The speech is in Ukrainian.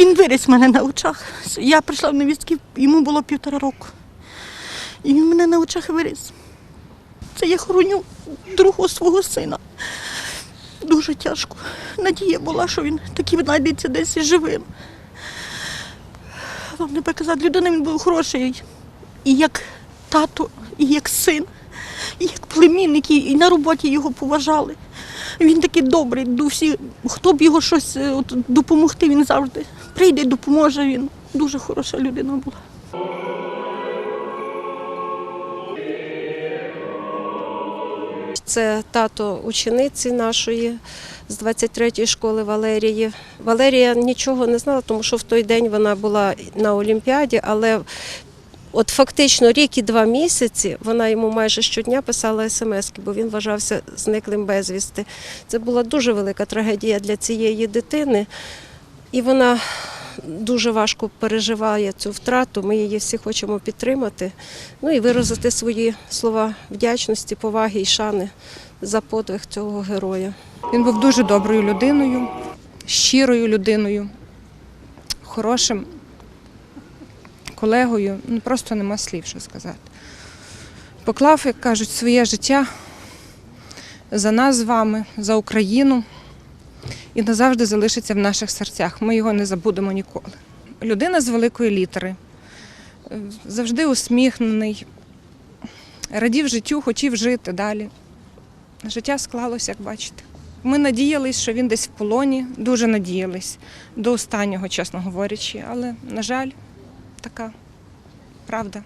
Він виріс мене на очах. Я прийшла в невістки, йому було півтора року. І він мене на очах виріс. Це я хороню другого свого сина. Дуже тяжко. Надія була, що він таки знайдеться десь живим. Вам не показати, людина він був хороший. І як тато, і як син, як племінник, і- на роботі його поважали. Він такий добрий до. Хто б його щось е, от, допомогти, він завжди прийде, допоможе він. Дуже хороша людина була. Це тато учениці нашої з 23-ї школи Валерії. Валерія нічого не знала, тому що в той день вона була на Олімпіаді, але от фактично рік і два місяці вона йому майже щодня писала смс, бо він вважався зниклим безвісти. Це була дуже велика трагедія для цієї дитини. І вона дуже важко переживає цю втрату. Ми її всі хочемо підтримати. Ну і виразити свої слова вдячності, поваги і шани за подвиг цього героя. Він був дуже доброю людиною, щирою людиною, хорошим колегою. Ну, просто нема слів, що сказати. Поклав, як кажуть, своє життя за нас з вами, за Україну і назавжди залишиться в наших серцях. Ми його не забудемо ніколи. Людина з великої літери, завжди усміхнений, радів життю, хотів жити далі. Життя склалося, як бачите. Ми надіялись, що він десь в полоні, дуже надіялись до останнього, чесно говорячи. Але, на жаль, така правда.